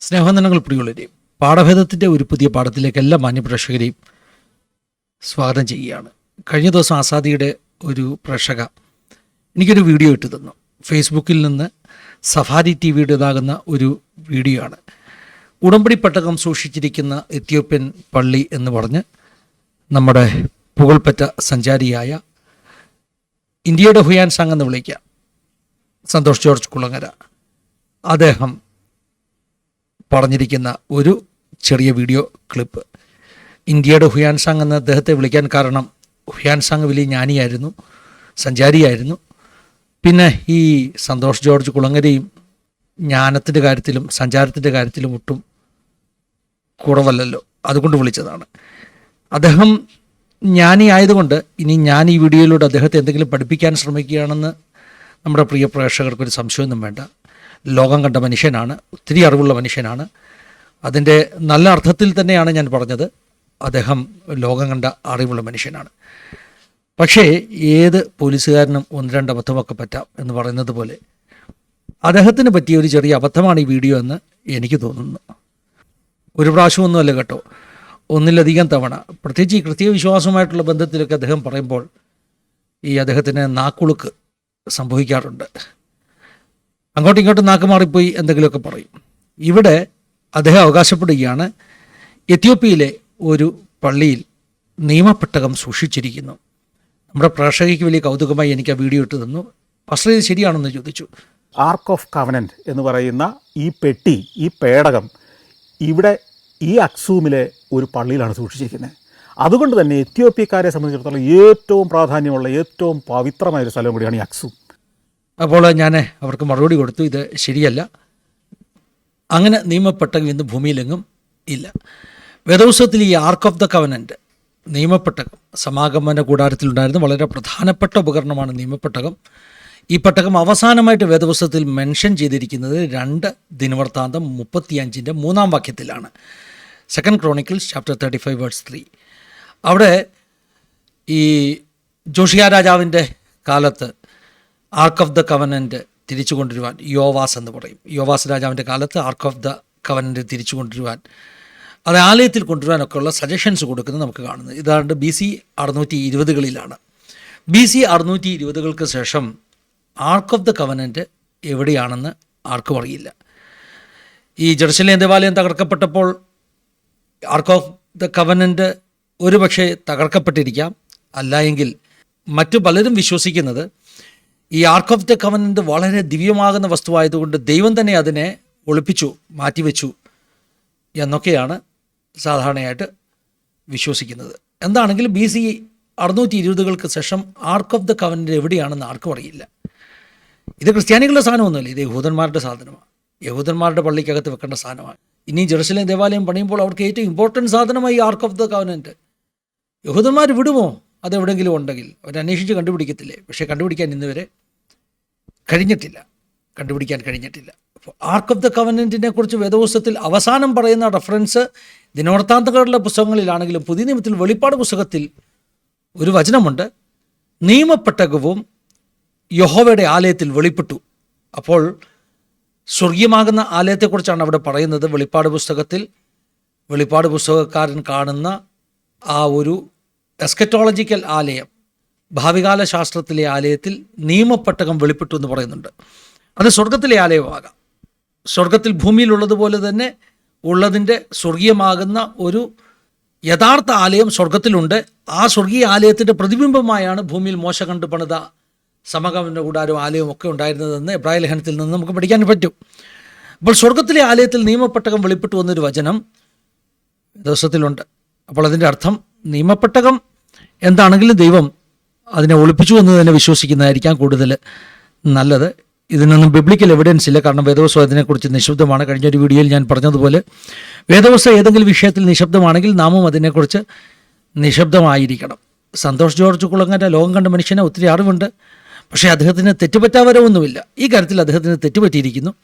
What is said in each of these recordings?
സ്നേഹവന്ദനങ്ങൾ പ്രിയുള്ളവരെയും പാഠഭേദത്തിന്റെ ഒരു പുതിയ പാഠത്തിലേക്ക് എല്ലാ മാന്യപ്രേക്ഷകരെയും സ്വാഗതം ചെയ്യുകയാണ്. കഴിഞ്ഞ ദിവസം ആസാദിയുടെ ഒരു പ്രേക്ഷക എനിക്കൊരു വീഡിയോ ഇട്ട് തന്നു. ഫേസ്ബുക്കിൽ നിന്ന് സഫാരി ടി വിയുടേതാകുന്ന ഒരു വീഡിയോ ആണ് ഉടമ്പടി പട്ടകം സൂക്ഷിച്ചിരിക്കുന്ന എത്യോപ്യൻ പള്ളി എന്ന് പറഞ്ഞ് നമ്മുടെ പുകൾപ്പറ്റ സഞ്ചാരിയായ ഇന്ത്യയുടെ ഹുയാൻ സാങ് എന്ന് വിളിക്കാം. സന്തോഷ് ജോർജ് കുളങ്ങര. അദ്ദേഹം പറഞ്ഞിരിക്കുന്ന ഒരു ചെറിയ വീഡിയോ ക്ലിപ്പ്. ഇന്ത്യയുടെ ഹുയാൻസാങ് എന്ന് അദ്ദേഹത്തെ വിളിക്കാൻ കാരണം ഹുയാൻസാങ് വലിയ ജ്ഞാനിയായിരുന്നു സഞ്ചാരിയായിരുന്നു. പിന്നെ ഈ സന്തോഷ് ജോർജ് കുളങ്ങരയും ജ്ഞാനത്തിന്റെ കാര്യത്തിലും സഞ്ചാരത്തിന്റെ കാര്യത്തിലും ഒട്ടും കുറവല്ലല്ലോ. അതുകൊണ്ട് വിളിച്ചതാണ്. അദ്ദേഹം ജ്ഞാനി ആയതുകൊണ്ട് ഇനി ഞാൻ ഈ വീഡിയോയിലൂടെ അദ്ദേഹത്തെ എന്തെങ്കിലും പഠിപ്പിക്കാൻ ശ്രമിക്കുകയാണെന്ന് നമ്മുടെ പ്രിയ പ്രേക്ഷകർക്കൊരു സംശയമൊന്നും വേണ്ട. ലോകം കണ്ട മനുഷ്യനാണ് ഒത്തിരി അറിവുള്ള മനുഷ്യനാണ്. അതിന്റെ നല്ല അർത്ഥത്തിൽ തന്നെയാണ് ഞാൻ പറഞ്ഞത്. അദ്ദേഹം ലോകം കണ്ട അറിവുള്ള മനുഷ്യനാണ്. പക്ഷേ ഏത് പോലീസുകാരനും ഒന്ന് രണ്ട് അബദ്ധമൊക്കെ പറ്റാം എന്ന് പറയുന്നത് പോലെ അദ്ദേഹത്തിന് പറ്റിയ ഒരു ചെറിയ അബദ്ധമാണ് ഈ വീഡിയോ എന്ന് എനിക്ക് തോന്നുന്നു. ഒരു പ്രാവശ്യമൊന്നുമല്ല കേട്ടോ. ഒന്നിലധികം തവണ. പ്രത്യേകിച്ച് ഈ കൃത്യവിശ്വാസമായിട്ടുള്ള ബന്ധത്തിലൊക്കെ അദ്ദേഹം പറയുമ്പോൾ ഈ അദ്ദേഹത്തിന് നാക്കുളുക്ക് സംഭവിക്കാറുണ്ട്. അങ്ങോട്ടും ഇങ്ങോട്ടും നാക്ക് മാറിപ്പോയി എന്തെങ്കിലുമൊക്കെ പറയും. ഇവിടെ അദ്ദേഹം അവകാശപ്പെടുകയാണ് എത്യോപ്യയിലെ ഒരു പള്ളിയിൽ നിയമപ്പെട്ടകം സൂക്ഷിച്ചിരിക്കുന്നു. നമ്മുടെ പ്രേക്ഷകയ്ക്ക് വലിയ കൗതുകമായി എനിക്ക് ആ വീഡിയോ ഇട്ട് തന്നു. പക്ഷേ ഇത് ശരിയാണെന്ന് ചോദിച്ചു. ആർക്ക് ഓഫ് കവനന്റ് എന്ന് പറയുന്ന ഈ പെട്ടി ഈ പേടകം ഇവിടെ ഈ അക്സൂമിലെ ഒരു പള്ളിയിലാണ് സൂക്ഷിച്ചിരിക്കുന്നത്. അതുകൊണ്ട് തന്നെ എത്യോപ്യക്കാരെ സംബന്ധിച്ചിടത്തോളം ഏറ്റവും പ്രാധാന്യമുള്ള ഏറ്റവും പവിത്രമായ ഒരു സ്ഥലം കൂടിയാണ് ഈ അക്സൂം അപ്പോൾ ഞാൻ അവർക്ക് മറുപടി കൊടുത്തു ഇത് ശരിയല്ല. അങ്ങനെ നിയമപ്പെട്ടകം ഇന്ന് ഭൂമിയിലെങ്ങും ഇല്ല. വേദോത്സവത്തിൽ ഈ ആർക്ക് ഓഫ് ദ കവനന്റ് നിയമപ്പെട്ടകം സമാഗമന കൂടാരത്തിലുണ്ടായിരുന്ന വളരെ പ്രധാനപ്പെട്ട ഉപകരണമാണ് നിയമപ്പെട്ടകം ഈ പട്ടകം അവസാനമായിട്ട് വേദപുസ്തകത്തിൽ മെൻഷൻ ചെയ്തിരിക്കുന്നത് രണ്ട് ദിനവൃത്താന്തം മുപ്പത്തിയഞ്ചിന്റെ മൂന്നാം വാക്യത്തിലാണ്. Second Chronicles chapter thirty five words three അവിടെ ഈ ജോഷിയ രാജാവിന്റെ കാലത്ത് ആർക്ക് ഓഫ് ദ കവനന്റ് തിരിച്ചു കൊണ്ടുവരുവാൻ യോവാസ് എന്ന് പറയും. യോവാസ് രാജാവിന്റെ കാലത്ത് ആർക്ക് ഓഫ് ദ കവനന്റ് തിരിച്ചു കൊണ്ടുവരുവാൻ അത് ആലയത്തിൽ കൊണ്ടുവരാനൊക്കെയുള്ള സജഷൻസ് കൊടുക്കുന്നത് നമുക്ക് കാണുന്നത്. ഇതാണ്ട് ബി സി അറുന്നൂറ്റി ഇരുപതുകളിലാണ് ബി സി അറുന്നൂറ്റി ഇരുപതുകൾക്ക് ശേഷം ആർക്ക് ഓഫ് ദ കവനന്റ് എവിടെയാണെന്ന് ആർക്കും അറിയില്ല. ഈ ജെറുസലേം ദേവാലയം തകർക്കപ്പെട്ടപ്പോൾ ആർക്ക് ഓഫ് ദ കവനന്റ് ഒരുപക്ഷെ തകർക്കപ്പെട്ടിരിക്കാം. അല്ല എങ്കിൽ മറ്റു പലരും വിശ്വസിക്കുന്നത് ഈ ആർക്ക് ഓഫ് ദ കവനന്റ് വളരെ ദിവ്യമാകുന്ന വസ്തുവായതുകൊണ്ട് ദൈവം തന്നെ അതിനെ ഒളിപ്പിച്ചു മാറ്റിവെച്ചു എന്നൊക്കെയാണ് സാധാരണയായിട്ട് വിശ്വസിക്കുന്നത്. എന്താണെങ്കിലും ബി സി അറുന്നൂറ്റി ഇരുപതുകൾക്ക് ശേഷം ആർക്ക് ഓഫ് ദ കവനന്റ് എവിടെയാണെന്ന് ആർക്കും അറിയില്ല. ഇത് ക്രിസ്ത്യാനികളുടെ സാധനമൊന്നുമില്ല ഇത് യഹൂദന്മാരുടെ സാധനമാണ്. യഹൂദന്മാരുടെ പള്ളിക്കകത്ത് വെക്കേണ്ട സാധനമാണ്. ഇനി ജെറുസലേം ദേവാലയം പണിയുമ്പോൾ അവർക്ക് ഏറ്റവും ഇമ്പോർട്ടന്റ് സാധനമായി ആർക്ക് ഓഫ് ദ കവനന്റ് യഹൂദന്മാർ വിടുമോ? അതെവിടെങ്കിലും ഉണ്ടെങ്കിൽ അവരന്വേഷിച്ച് കണ്ടുപിടിക്കത്തില്ലേ? പക്ഷേ കണ്ടുപിടിക്കാൻ ഇന്നുവരെ കഴിഞ്ഞിട്ടില്ല. കണ്ടുപിടിക്കാൻ കഴിഞ്ഞിട്ടില്ല. അപ്പോൾ ആർക്ക് ഓഫ് ദ കവനന്റിനെ കുറിച്ച് വേദപുസ്തകത്തിൽ അവസാനം പറയുന്ന റെഫറൻസ് ദിനവൃത്താന്തങ്ങളുടെ പുസ്തകങ്ങളിലാണെങ്കിലും പുതിയ നിയമത്തിൽ വെളിപ്പാട് പുസ്തകത്തിൽ ഒരു വചനമുണ്ട്. നിയമപ്പെട്ടകവും യഹോവയുടെ ആലയത്തിൽ വെളിപ്പെട്ടു. അപ്പോൾ സ്വർഗീയമാകുന്ന ആലയത്തെക്കുറിച്ചാണ് അവിടെ പറയുന്നത്. വെളിപ്പാട് പുസ്തകത്തിൽ വെളിപ്പാട് പുസ്തകക്കാരൻ കാണുന്ന ആ ഒരു എസ്കറ്റോളജിക്കൽ ആലയം ഭാവികാല ശാസ്ത്രത്തിലെ ആലയത്തിൽ നിയമപ്പെട്ടകം വെളിപ്പെട്ടു എന്ന് പറയുന്നുണ്ട്. അത് സ്വർഗത്തിലെ ആലയമാകാം. സ്വർഗത്തിൽ ഭൂമിയിലുള്ളതുപോലെ തന്നെ ഉള്ളതിന്റെ സ്വർഗീയമാകുന്ന ഒരു യഥാർത്ഥ ആലയം സ്വർഗത്തിലുണ്ട് ആ സ്വർഗീയ ആലയത്തിന്റെ പ്രതിബിംബമായാണ് ഭൂമിയിൽ മോശ കണ്ടു പണിത കൂടാരവും ആലയവും ഒക്കെ ഉണ്ടായിരുന്നതെന്ന് എബ്രാഹിം ലഹനത്തിൽ നിന്ന് നമുക്ക് പഠിക്കാൻ പറ്റും. അപ്പോൾ സ്വർഗത്തിലെ ആലയത്തിൽ നിയമപ്പെട്ടകം വെളിപ്പെട്ടു വന്നൊരു വചനം ദിവസത്തിലുണ്ട്. അപ്പോൾ അതിന്റെ അർത്ഥം നിയമപ്പെട്ടകം എന്താണെങ്കിലും ദൈവം അതിനെ ഒളിപ്പിച്ചു എന്ന് തന്നെ വിശ്വസിക്കുന്നതായിരിക്കാം കൂടുതൽ നല്ലത്. ഇതിനൊന്നും ബിബ്ലിക്കൽ എവിഡൻസ് ഇല്ല. കാരണം വേദവസ്വം അതിനെക്കുറിച്ച് നിശബ്ദമാണ്. കഴിഞ്ഞ ഒരു വീഡിയോയിൽ ഞാൻ പറഞ്ഞതുപോലെ വേദവസ്വം ഏതെങ്കിലും വിഷയത്തിൽ നിശബ്ദമാണെങ്കിൽ നാമും അതിനെക്കുറിച്ച് നിശബ്ദമായിരിക്കണം. സന്തോഷ് ജോർജ് കുളങ്ങര ലോകം കണ്ട മനുഷ്യനെ ഒത്തിരി അറിവുണ്ട്. പക്ഷേ അദ്ദേഹത്തിന് തെറ്റുപറ്റാവരമൊന്നുമില്ല ഈ കാര്യത്തിൽ അദ്ദേഹത്തിന് തെറ്റുപറ്റിയിരിക്കുന്നു.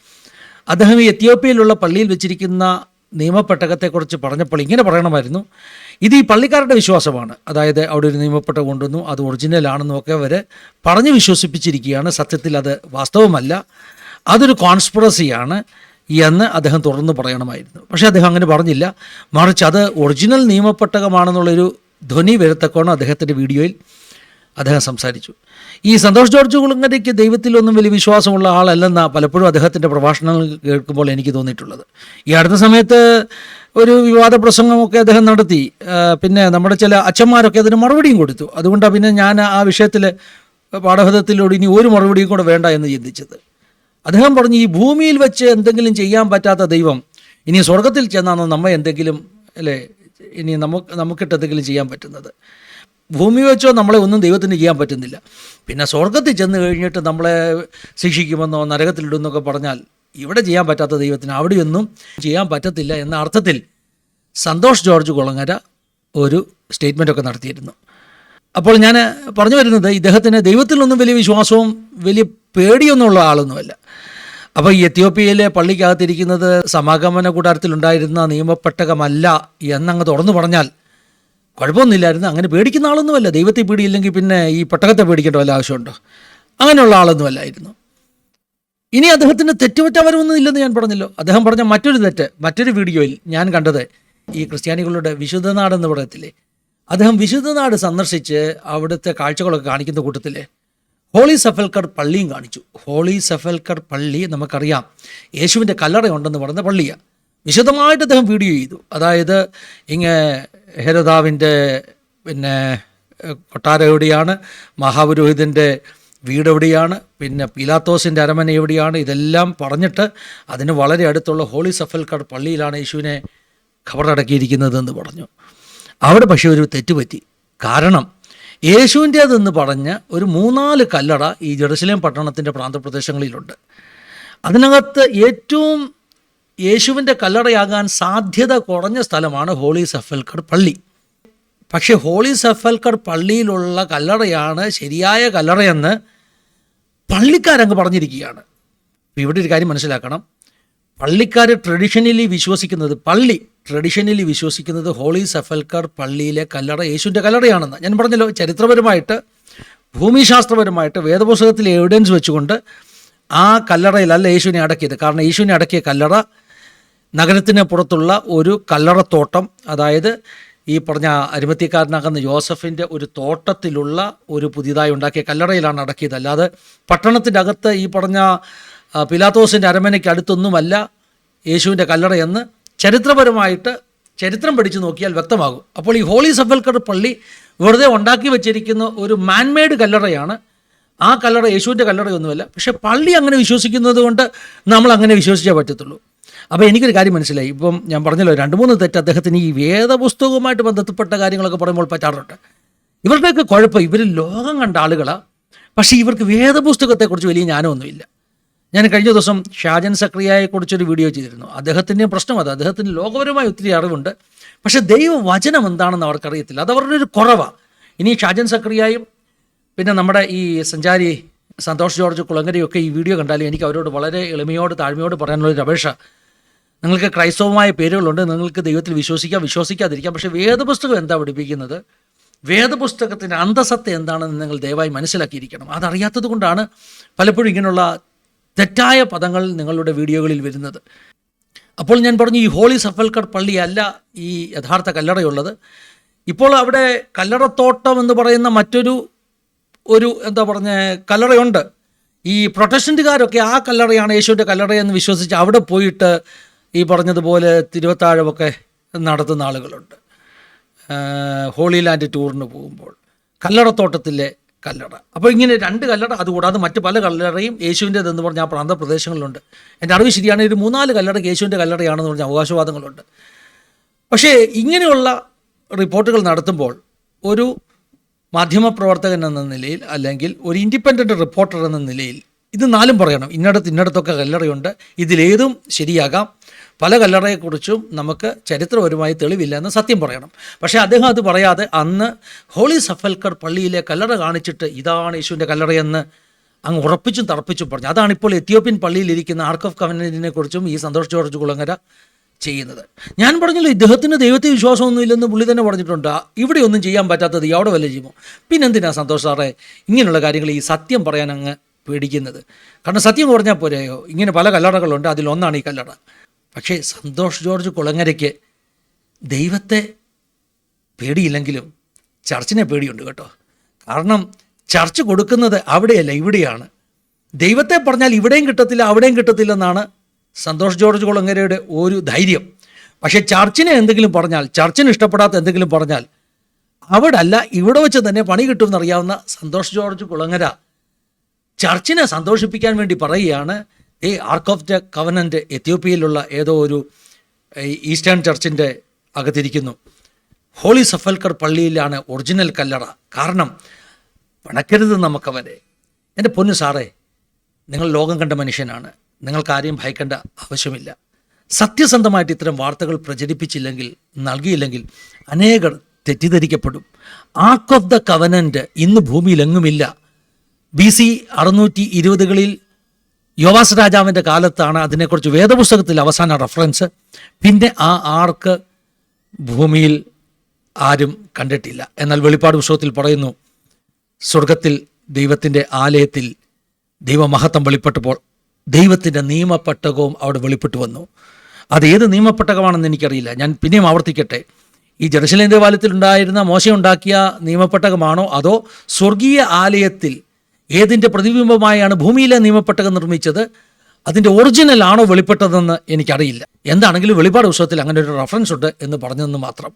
അദ്ദേഹം ഈ എത്യോപ്യയിലുള്ള പള്ളിയിൽ വെച്ചിരിക്കുന്ന നിയമപ്പെട്ടകത്തെക്കുറിച്ച് പറഞ്ഞപ്പോൾ ഇങ്ങനെ പറയണമായിരുന്നു. ഇത് ഈ പള്ളിക്കാരുടെ വിശ്വാസമാണ്. അതായത് അവിടെ ഒരു നിയമപ്പെട്ട കൊണ്ടുവന്നു അത് ഒറിജിനൽ ഒക്കെ അവർ പറഞ്ഞ് വിശ്വസിപ്പിച്ചിരിക്കുകയാണ്. സത്യത്തിൽ അത് വാസ്തവമല്ല. അതൊരു കോൺസ്പിറസിയാണ് എന്ന് അദ്ദേഹം തുടർന്ന് പറയണമായിരുന്നു. പക്ഷേ അദ്ദേഹം അങ്ങനെ പറഞ്ഞില്ല. മറിച്ച് അത് ഒറിജിനൽ നിയമപ്പെട്ടകമാണെന്നുള്ളൊരു ധ്വനി വരുത്തക്കോണം അദ്ദേഹത്തിന്റെ വീഡിയോയിൽ. അദ്ദേഹം സംസാരിച്ചു. ഈ സന്തോഷ് ജോർജ് കുളങ്ങരയ്ക്ക് ദൈവത്തിലൊന്നും വലിയ വിശ്വാസമുള്ള ആളല്ലെന്ന പലപ്പോഴും അദ്ദേഹത്തിന്റെ പ്രഭാഷണങ്ങൾ കേൾക്കുമ്പോൾ എനിക്ക് തോന്നിയിട്ടുള്ളത്. ഈ അടുത്ത സമയത്ത് ഒരു വിവാദ പ്രസംഗമൊക്കെ അദ്ദേഹം നടത്തി. പിന്നെ നമ്മുടെ ചില അച്ഛന്മാരൊക്കെ അതിന് മറുപടിയും കൊടുത്തു. അതുകൊണ്ടാണ് പിന്നെ ഞാൻ ആ വിഷയത്തിൽ പാഠഭേദത്തിലൂടെ ഇനി ഒരു മറുപടിയും കൂടെ വേണ്ട എന്ന് ചിന്തിച്ചത്. അദ്ദേഹം പറഞ്ഞു ഈ ഭൂമിയിൽ വെച്ച് എന്തെങ്കിലും ചെയ്യാൻ പറ്റാത്ത ദൈവം ഇനി സ്വർഗത്തിൽ ചെന്നാണ് നമ്മൾ എന്തെങ്കിലും അല്ലേ? ഇനി നമുക്ക് നമുക്കിട്ട് എന്തെങ്കിലും ചെയ്യാൻ പറ്റുന്നത്? ഭൂമി വെച്ചോ നമ്മളെ ഒന്നും ദൈവത്തിന് ചെയ്യാൻ പറ്റുന്നില്ല. പിന്നെ സ്വർഗത്തിൽ ചെന്ന് കഴിഞ്ഞിട്ട് നമ്മളെ ശിക്ഷിക്കുമെന്നോ നരകത്തിലിടുമെന്നൊക്കെ പറഞ്ഞാൽ ഇവിടെ ചെയ്യാൻ പറ്റാത്ത ദൈവത്തിന് അവിടെയൊന്നും ചെയ്യാൻ പറ്റത്തില്ല എന്ന അർത്ഥത്തിൽ സന്തോഷ് ജോർജ് കുളങ്ങര ഒരു സ്റ്റേറ്റ്മെന്റൊക്കെ നടത്തിയിരുന്നു. അപ്പോൾ ഞാൻ പറഞ്ഞു വരുന്നത് ഇദ്ദേഹത്തിന് ദൈവത്തിലൊന്നും വലിയ വിശ്വാസവും വലിയ പേടിയൊന്നുമുള്ള ആളൊന്നുമല്ല. അപ്പോൾ ഈ എത്യോപ്യയിലെ പള്ളിക്കകത്തിരിക്കുന്നത് സമാഗമന കൂടാരത്തിലുണ്ടായിരുന്ന നിയമപ്പെട്ടകമല്ല എന്നങ്ങ് തുറന്നു പറഞ്ഞാൽ കുഴപ്പമൊന്നുമില്ലായിരുന്നു. അങ്ങനെ പേടിക്കുന്ന ആളൊന്നുമല്ല. ദൈവത്തെ പേടിയില്ലെങ്കിൽ പിന്നെ ഈ പെട്ടകത്തെ പേടിക്കേണ്ട വല്ല ആവശ്യമുണ്ടോ? അങ്ങനെയുള്ള ആളൊന്നുമല്ലായിരുന്നു ഇനി അദ്ദേഹത്തിന് തെറ്റുപറ്റവരൊന്നും ഇല്ലെന്ന് ഞാൻ പറഞ്ഞല്ലോ. അദ്ദേഹം പറഞ്ഞ മറ്റൊരു തെറ്റ് മറ്റൊരു വീഡിയോയിൽ ഞാൻ കണ്ടത് ഈ ക്രിസ്ത്യാനികളുടെ വിശുദ്ധനാട് എന്ന് പറയത്തില്ലേ? അദ്ദേഹം വിശുദ്ധനാട് സന്ദർശിച്ച് അവിടുത്തെ കാഴ്ചകളൊക്കെ കാണിക്കുന്ന കൂട്ടത്തിൽ ഹോളി സഫൽക്കർ പള്ളിയും കാണിച്ചു. ഹോളി സഫൽക്കർ പള്ളി നമുക്കറിയാം. യേശുവിന്റെ കല്ലറയുണ്ടെന്ന് പറഞ്ഞ പള്ളിയാണ് വിശദമായിട്ട് അദ്ദേഹം വീഡിയോ ചെയ്തു. അതായത് ഇങ്ങ ഹരതാവിന്റെ പിന്നെ കൊട്ടാരം എവിടെയാണ് മഹാപുരോഹിതന്റെ വീട് എവിടെയാണ് പിന്നെ പീലാത്തോസിന്റെ അരമന എവിടെയാണ് ഇതെല്ലാം പറഞ്ഞിട്ട് അതിന് വളരെ അടുത്തുള്ള ഹോളി സഫൽക്കാട് പള്ളിയിലാണ് യേശുവിനെ ഖബറടക്കിയിരിക്കുന്നതെന്ന് പറഞ്ഞു. അവിടെ പക്ഷേ ഒരു തെറ്റുപറ്റി. കാരണം യേശുവിന്റേതെന്ന് പറഞ്ഞ ഒരു മൂന്നാൽ കല്ലട ഈ ജെറുസലേം പട്ടണത്തിന്റെ പ്രാന്തപ്രദേശങ്ങളിലുണ്ട്. അതിനകത്ത് ഏറ്റവും യേശുവിന്റെ കല്ലറയാകാൻ സാധ്യത കുറഞ്ഞ സ്ഥലമാണ് ഹോളി സഫൽക്കർ പള്ളി. പക്ഷേ ഹോളി സഫൽക്കർ പള്ളിയിലുള്ള കല്ലറയാണ് ശരിയായ കല്ലറയെന്ന് പള്ളിക്കാരങ്ങ് പറഞ്ഞിരിക്കുകയാണ്. ഇവിടെ ഒരു കാര്യം മനസ്സിലാക്കണം. പള്ളിക്കാർ ട്രഡീഷണലി വിശ്വസിക്കുന്നത് പള്ളി ട്രഡീഷണലി വിശ്വസിക്കുന്നത് ഹോളി സഫൽക്കർ പള്ളിയിലെ കല്ലറ യേശുവിന്റെ കല്ലറയാണെന്ന് ഞാൻ പറഞ്ഞല്ലോ ചരിത്രപരമായിട്ട് ഭൂമിശാസ്ത്രപരമായിട്ട് വേദപുസ്തകത്തിലെ എവിഡൻസ് വെച്ചുകൊണ്ട് ആ കല്ലറയിലല്ല യേശുവിനെ അടക്കിയത്. കാരണം യേശുവിനെ അടക്കിയ കല്ലറ നഗരത്തിന് പുറത്തുള്ള ഒരു കല്ലറത്തോട്ടം അതായത് ഈ പറഞ്ഞ അരുമത്തിക്കാരനാകുന്ന ജോസഫിന്റെ ഒരു തോട്ടത്തിലുള്ള ഒരു പുതിയതായി ഉണ്ടാക്കിയ കല്ലറയിലാണ് അടക്കിയത്. അല്ലാതെ പട്ടണത്തിന്റെ അകത്ത് ഈ പറഞ്ഞ പിലാത്തോസിന്റെ അരമനയ്ക്ക് അടുത്തൊന്നുമല്ല യേശുവിന്റെ കല്ലറയെന്ന് ചരിത്രപരമായിട്ട് ചരിത്രം പഠിച്ചു നോക്കിയാൽ വ്യക്തമാകും. അപ്പോൾ ഈ ഹോളി സഫൽക്കർ പള്ളി വെറുതെ ഉണ്ടാക്കി വെച്ചിരിക്കുന്ന ഒരു മാൻമെയ്ഡ് കല്ലറയാണ്. ആ കല്ലറ യേശുവിന്റെ കല്ലറയൊന്നുമല്ല. പക്ഷേ പള്ളി അങ്ങനെ വിശ്വസിക്കുന്നത് കൊണ്ട് നമ്മൾ അങ്ങനെ വിശ്വസിച്ചേ പറ്റത്തുള്ളൂ. അപ്പോൾ എനിക്കൊരു കാര്യം മനസ്സിലായി. ഇപ്പം ഞാൻ പറഞ്ഞല്ലോ രണ്ട് മൂന്ന് തെറ്റ് അദ്ദേഹത്തിന് ഈ വേദപുസ്തകവുമായിട്ട് ബന്ധപ്പെട്ട കാര്യങ്ങളൊക്കെ പറയുമ്പോൾ പറ്റാറുണ്ട്. ഇവരുടെയൊക്കെ കുഴപ്പം ഇവർ ലോകം കണ്ട ആളുകളാണ് പക്ഷേ ഇവർക്ക് വേദപുസ്തകത്തെക്കുറിച്ച് വലിയ ജ്ഞാനമൊന്നുമില്ല. ഞാൻ കഴിഞ്ഞ ദിവസം ഷാജൻ സക്രിയയെക്കുറിച്ചൊരു വീഡിയോ ചെയ്തിരുന്നു. അദ്ദേഹത്തിന്റെയും പ്രശ്നം അത്. അദ്ദേഹത്തിന് ലോകപരമായ ഒത്തിരി അറിവുണ്ട്. പക്ഷേ ദൈവവചനം എന്താണെന്ന് അവർക്കറിയത്തില്ല. അത് അവരുടെ ഒരു കുറവാണ് ഇനി ഷാജൻ സക്രിയായും പിന്നെ നമ്മുടെ ഈ സഞ്ചാരി സന്തോഷ് ജോർജ് കുളങ്ങരയൊക്കെ ഈ വീഡിയോ കണ്ടാലും എനിക്ക് അവരോട് വളരെ എളിമയോട് താഴ്മയോട് പറയാനുള്ളൊരു അപേക്ഷ. നിങ്ങൾക്ക് ക്രൈസ്തവമായ പേരുകളുണ്ട് നിങ്ങൾക്ക് ദൈവത്തിൽ വിശ്വസിക്കാം വിശ്വസിക്കാതിരിക്കാം. പക്ഷേ വേദപുസ്തകം എന്താ പഠിപ്പിക്കുന്നത്? വേദപുസ്തകത്തിന്റെ അന്തസത്ത എന്താണെന്ന് നിങ്ങൾ ദയവായി മനസ്സിലാക്കിയിരിക്കണം. അതറിയാത്തത് കൊണ്ടാണ് പലപ്പോഴും ഇങ്ങനെയുള്ള തെറ്റായ പദങ്ങൾ നിങ്ങളുടെ വീഡിയോകളിൽ വരുന്നത്. അപ്പോൾ ഞാൻ പറഞ്ഞു ഈ ഹോളി സഫൽക്കർ പള്ളിയല്ല ഈ യഥാർത്ഥ കല്ലറയുള്ളത്. ഇപ്പോൾ അവിടെ കല്ലറത്തോട്ടം എന്ന് പറയുന്ന മറ്റൊരു ഒരു എന്താ പറഞ്ഞ കല്ലറയുണ്ട്. ഈ പ്രൊട്ടസ്റ്റന്റുകാരൊക്കെ ആ കല്ലറയാണ് യേശുവിന്റെ കല്ലറയെന്ന് വിശ്വസിച്ച് അവിടെ പോയിട്ട് ഈ പറഞ്ഞതുപോലെ തിരുവത്താഴമൊക്കെ നടത്തുന്ന ആളുകളുണ്ട്. ഹോളി ലാൻഡ് ടൂറിന് പോകുമ്പോൾ കല്ലടത്തോട്ടത്തിലെ കല്ലട. അപ്പോൾ ഇങ്ങനെ രണ്ട് കല്ലട അതുകൂടാതെ മറ്റ് പല കല്ലറയും യേശുവിന്റെതെന്ന് പറഞ്ഞ ആ പ്രാന്തപ്രദേശങ്ങളിലുണ്ട്. എന്റെ അറിവ് ശരിയാണ് ഒരു മൂന്നാൽ കല്ലറ യേശുവിന്റെ കല്ലടയാണെന്ന് പറഞ്ഞ അവകാശവാദങ്ങളുണ്ട്. പക്ഷേ ഇങ്ങനെയുള്ള റിപ്പോർട്ടുകൾ നടത്തുമ്പോൾ ഒരു മാധ്യമപ്രവർത്തകൻ എന്ന നിലയിൽ അല്ലെങ്കിൽ ഒരു ഇൻഡിപെൻഡന്റ് റിപ്പോർട്ടർ എന്ന നിലയിൽ ഇത് നാലും പറയണം. ഇന്നടത്ത് ഇന്നടത്തൊക്കെ കല്ലറയുണ്ട് ഇതിലേതും ശരിയാകാം. പല കല്ലറയെക്കുറിച്ചും നമുക്ക് ചരിത്രപരമായി തെളിവില്ല എന്ന് സത്യം പറയണം. പക്ഷേ അദ്ദേഹം അത് പറയാതെ അന്ന് ഹോളി സഫൽക്കർ പള്ളിയിലെ കല്ലറ കാണിച്ചിട്ട് ഇതാണ് യേശുവിന്റെ കല്ലറയെന്ന് അങ്ങ് ഉറപ്പിച്ചും തറപ്പിച്ചും പറഞ്ഞു. അതാണ് ഇപ്പോൾ എത്യോപ്യൻ പള്ളിയിലിരിക്കുന്ന ആർക്ക് ഓഫ് കവനന്റിനെ കുറിച്ചും ഈ സന്തോഷ് ജോർജ് കുളങ്ങര ചെയ്യുന്നത്. ഞാൻ പറഞ്ഞല്ലോ ഇദ്ദേഹത്തിന് ദൈവത്തെ വിശ്വാസമൊന്നുമില്ലെന്ന് പുള്ളി തന്നെ പറഞ്ഞിട്ടുണ്ട്. ഇവിടെ ഒന്നും ചെയ്യാൻ പറ്റാത്തത് അവിടെ വല്ല ചെയ്യുമോ പിന്നെന്തിനാ സന്തോഷ് സാറേ ഇങ്ങനെയുള്ള കാര്യങ്ങൾ ഈ സത്യം പറയാൻ അങ്ങ് പേടിക്കുന്നത്? കാരണം സത്യം പറഞ്ഞാൽ പോരെയോ? ഇങ്ങനെ പല കല്ലറകളുണ്ട് അതിലൊന്നാണ് ഈ കല്ലറ. പക്ഷേ സന്തോഷ് ജോർജ് കുളങ്ങരയ്ക്ക് ദൈവത്തെ പേടിയില്ലെങ്കിലും ചർച്ചിനെ പേടിയുണ്ട് കേട്ടോ. കാരണം ചർച്ച് കൊടുക്കുന്നത് അവിടെയല്ല ഇവിടെയാണ്. ദൈവത്തെ പറഞ്ഞാൽ ഇവിടെയും കിട്ടത്തില്ല അവിടെയും കിട്ടത്തില്ലെന്നാണ് സന്തോഷ് ജോർജ് കുളങ്ങരയുടെ ഒരു ധൈര്യം. പക്ഷേ ചർച്ചിനെ എന്തെങ്കിലും പറഞ്ഞാൽ ചർച്ചിന് ഇഷ്ടപ്പെടാത്ത എന്തെങ്കിലും പറഞ്ഞാൽ അവിടെ അല്ല ഇവിടെ വെച്ച് തന്നെ പണി കിട്ടുമെന്നറിയാവുന്ന സന്തോഷ് ജോർജ് കുളങ്ങര ചർച്ചിനെ സന്തോഷിപ്പിക്കാൻ വേണ്ടി പറയുകയാണ്. ഈ ആർക്ക് ഓഫ് ദ കവനന്റ് എത്യോപ്യയിലുള്ള ഏതോ ഒരു ഈസ്റ്റേൺ ചർച്ചിന്റെ അകത്തിരിക്കുന്നു. ഹോളി സഫൽക്കർ പള്ളിയിലാണ് ഒറിജിനൽ കല്ലറ. കാരണം പണക്കരുത് നമുക്കവരെ. എന്റെ പൊന്നു സാറേ നിങ്ങൾ ലോകം കണ്ട മനുഷ്യനാണ്. നിങ്ങൾക്ക് ആരെയും ഭയക്കേണ്ട ആവശ്യമില്ല. സത്യസന്ധമായിട്ട് ഇത്തരം വാർത്തകൾ പ്രചരിപ്പിച്ചില്ലെങ്കിൽ നൽകിയില്ലെങ്കിൽ അനേകർ തെറ്റിദ്ധരിക്കപ്പെടും. ആർക്ക് ഓഫ് ദ കവനന്റ് ഇന്ന് ഭൂമിയിലെങ്ങുമില്ല. ബി സി അറുന്നൂറ്റി ഇരുപതുകളിൽ യോവാസ് രാജാവിന്റെ കാലത്താണ് അതിനെക്കുറിച്ച് വേദപുസ്തകത്തിൽ അവസാന റെഫറൻസ്. പിന്നെ ആ ആർക്ക് ഭൂമിയിൽ ആരും കണ്ടിട്ടില്ല. എന്നാൽ വെളിപ്പാട് പുസ്തകത്തിൽ പറയുന്നു സ്വർഗത്തിൽ ദൈവത്തിന്റെ ആലയത്തിൽ ദൈവമഹത്വം വെളിപ്പെട്ടപ്പോൾ ദൈവത്തിന്റെ നിയമപ്പെട്ടകവും അവിടെ വെളിപ്പെട്ടു വന്നു. അത് ഏത് നിയമപ്പെട്ടകമാണെന്ന് എനിക്കറിയില്ല. ഞാൻ പിന്നെയും ആവർത്തിക്കട്ടെ. ഈ ജെറുസലേം ദേവാലയത്തിൽ ഉണ്ടായിരുന്ന മോശം ഉണ്ടാക്കിയ നിയമപ്പെട്ടകമാണോ അതോ സ്വർഗീയ ആലയത്തിൽ ഏതിന്റെ പ്രതിബിംബമായാണ് ഭൂമിയിലെ നിയമപ്പെട്ടകം നിർമ്മിച്ചത്? അതിന്റെ ഒറിജിനൽ ആണോ വെളിപ്പെട്ടതെന്ന് എനിക്കറിയില്ല. എന്താണെങ്കിലും വെളിപാട് പുസ്തകത്തിൽ അങ്ങനെ ഒരു റഫറൻസ് ഉണ്ട് എന്ന് പറഞ്ഞതെന്ന് മാത്രം.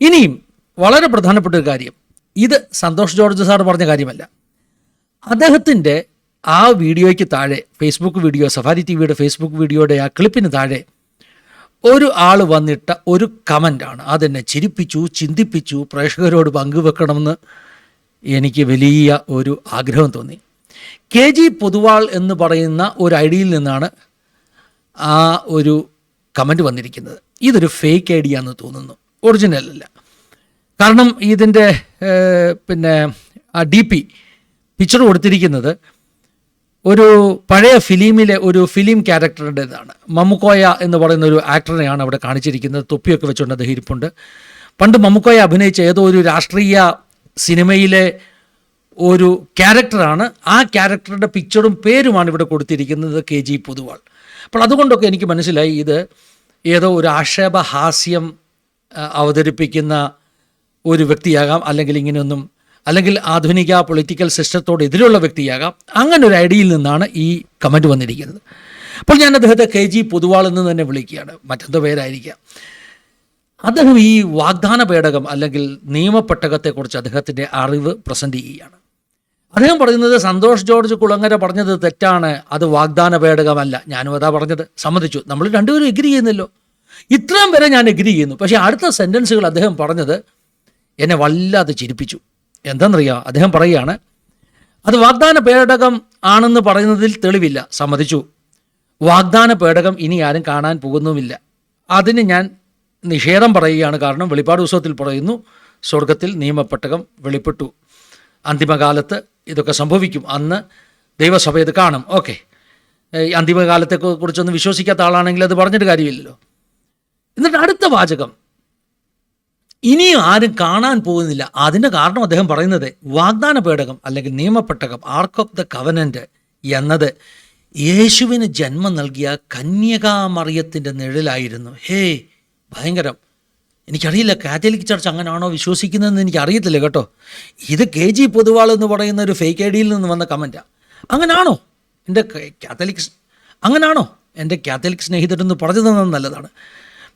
ഇനിയും വളരെ പ്രധാനപ്പെട്ട ഒരു കാര്യം. ഇത് സന്തോഷ് ജോർജ് സാർ പറഞ്ഞ കാര്യമല്ല. അദ്ദേഹത്തിന്റെ ആ വീഡിയോയ്ക്ക് താഴെ ഫേസ്ബുക്ക് വീഡിയോ സഫാരി ടി വിയുടെ ഫേസ്ബുക്ക് വീഡിയോയുടെ ആ ക്ലിപ്പിന് താഴെ ഒരു ആൾ വന്നിട്ട ഒരു കമന്റാണ് അതെന്നെ ചിരിപ്പിച്ചു ചിന്തിപ്പിച്ചു പ്രേക്ഷകരോട് പങ്കുവെക്കണമെന്ന് എനിക്ക് വലിയ ഒരു ആഗ്രഹം തോന്നി. കെ ജി പൊതുവാൾ എന്ന് പറയുന്ന ഒരു ഐഡിയിൽ നിന്നാണ് ആ ഒരു കമന്റ് വന്നിരിക്കുന്നത്. ഇതൊരു ഫേക്ക് എന്ന് തോന്നുന്നു. ഒറിജിനൽ അല്ല. കാരണം ഇതിന്റെ പിന്നെ ആ ഡി പി പിക്ചർ കൊടുത്തിരിക്കുന്നത് ഒരു പഴയ ഫിലിമിലെ ഒരു ഫിലിം ക്യാരക്ടറിന്റെതാണ് മമ്മുക്കോയ എന്ന് പറയുന്ന ഒരു ആക്ടറിനെയാണ് അവിടെ കാണിച്ചിരിക്കുന്നത്. തൊപ്പിയൊക്കെ വെച്ചുകൊണ്ട് അദ്ദേഹം ഇരിപ്പുണ്ട്. പണ്ട് മമ്മുക്കോയ അഭിനയിച്ച ഏതോ ഒരു രാഷ്ട്രീയ സിനിമയിലെ ഒരു ക്യാരക്ടറാണ്. ആ ക്യാരക്ടറുടെ പിക്ചറും പേരുമാണ് ഇവിടെ കൊടുത്തിരിക്കുന്നത് കെ ജി പൊതുവാൾ. അപ്പോൾ അതുകൊണ്ടൊക്കെ എനിക്ക് മനസ്സിലായി ഇത് ഏതോ ഒരു ആക്ഷേപഹാസ്യം അവതരിപ്പിക്കുന്ന ഒരു വ്യക്തിയാകാം അല്ലെങ്കിൽ ഇങ്ങനെയൊന്നും അല്ലെങ്കിൽ ആധുനിക പൊളിറ്റിക്കൽ സിസ്റ്റത്തോട് എതിരുള്ള വ്യക്തിയാകാം. അങ്ങനെ ഒരു ഐഡിയയിൽ നിന്നാണ് ഈ കമന്റ് വന്നിരിക്കുന്നത്. അപ്പോൾ ഞാൻ അദ്ദേഹത്തെ കെ ജി എന്ന് തന്നെ വിളിക്കുകയാണ്. മറ്റെന്തോ പേരായിരിക്കാം. അദ്ദേഹം ഈ വാഗ്ദാന പേടകം അല്ലെങ്കിൽ നിയമപ്പെട്ടകത്തെക്കുറിച്ച് അദ്ദേഹത്തിന്റെ അറിവ് പ്രസന്റ് ചെയ്യുകയാണ്. അദ്ദേഹം പറയുന്നത് സന്തോഷ് ജോർജ് കുളങ്ങര പറഞ്ഞത് തെറ്റാണ് അത് വാഗ്ദാന പേടകമല്ല. ഞാനും അതാ പറഞ്ഞത്. സമ്മതിച്ചു. നമ്മൾ രണ്ടുപേരും എഗ്രി ചെയ്യുന്നല്ലോ. ഇത്രയും വരെ ഞാൻ എഗ്രി ചെയ്യുന്നു. പക്ഷേ അടുത്ത സെന്റൻസുകൾ അദ്ദേഹം പറഞ്ഞത് എന്നെ വല്ലാതെ ചിരിപ്പിച്ചു. എന്താണെന്നറിയാം അദ്ദേഹം പറയുകയാണ് അത് വാഗ്ദാന പേടകം ആണെന്ന് പറയുന്നതിൽ തെളിവില്ല. സമ്മതിച്ചു. വാഗ്ദാന പേടകം ഇനി ആരും കാണാൻ പോകുന്നുമില്ല. അതിന് ഞാൻ നിഷേധം പറയുകയാണ് കാരണം വെളിപ്പാട് ഉത്സവത്തിൽ പറയുന്നു സ്വർഗത്തിൽ നിയമപ്പെട്ടകം വെളിപ്പെട്ടു. അന്തിമകാലത്ത് ഇതൊക്കെ സംഭവിക്കും. അന്ന് ദൈവസഭ ഇത് കാണും. ഓക്കെ. അന്തിമകാലത്തെ കുറിച്ചൊന്നും വിശ്വസിക്കാത്ത ആളാണെങ്കിൽ അത് പറഞ്ഞിട്ട് കാര്യമില്ലല്ലോ. എന്നിട്ട് അടുത്ത വാചകം. ഇനിയും ആരും കാണാൻ പോകുന്നില്ല. അതിന്റെ കാരണം അദ്ദേഹം പറയുന്നത് വാഗ്ദാന പേടകം അല്ലെങ്കിൽ നിയമപ്പെട്ടകം ആർക്ക് ഓഫ് ദ കവനന്റ് എന്നത് യേശുവിന് ജന്മം നൽകിയ കന്യകാമറിയത്തിന്റെ നിഴലായിരുന്നു. ഹേ ഭയങ്കരം. എനിക്കറിയില്ല കാത്തലിക് ചർച്ച് അങ്ങനെയാണോ വിശ്വസിക്കുന്നതെന്ന് എനിക്കറിയത്തില്ല കേട്ടോ. ഇത് കെ ജി പൊതുവാൾ എന്ന് പറയുന്ന ഒരു ഫേക്ക് ഐ ഡിയിൽ നിന്ന് വന്ന കമന്റാണ് അങ്ങനാണോ? എന്റെ കാത്തലിക് അങ്ങനാണോ? എന്റെ കാത്തലിക് സ്നേഹിതരെന്ന് പറഞ്ഞു തന്നത് നല്ലതാണ്.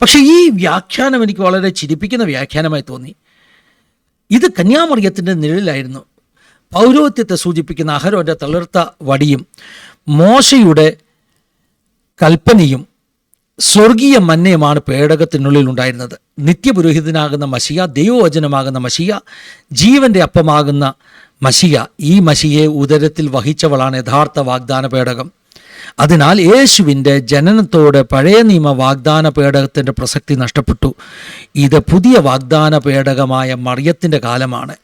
പക്ഷേ ഈ വ്യാഖ്യാനം എനിക്ക് വളരെ ചിരിപ്പിക്കുന്ന വ്യാഖ്യാനമായി തോന്നി. ഇത് കന്യാമറിയത്തിന്റെ നിഴലിലായിരുന്നു. പൗരോഹിത്യത്തെ സൂചിപ്പിക്കുന്ന അഹരോന്റെ തളിർത്ത വടിയും മോശയുടെ കൽപ്പനയും സ്വർഗീയ മന്നയമാണ് പേടകത്തിനുള്ളിൽ ഉണ്ടായിരുന്നത്. നിത്യപുരോഹിതനാകുന്ന മഷിയ ദൈവവചനമാകുന്ന മഷിയ ജീവന്റെ അപ്പമാകുന്ന മഷിയ ഈ മഷിയെ ഉദരത്തിൽ വഹിച്ചവളാണ് യഥാർത്ഥ വാഗ്ദാന പേടകം അതിനാൽ യേശുവിന്റെ ജനനത്തോടെ പഴയ നിയമ വാഗ്ദാന പേടകത്തിന്റെ പ്രസക്തി നഷ്ടപ്പെട്ടു. ഇത് പുതിയ വാഗ്ദാന പേടകമായ മറിയത്തിന്റെ കാലമാണ്.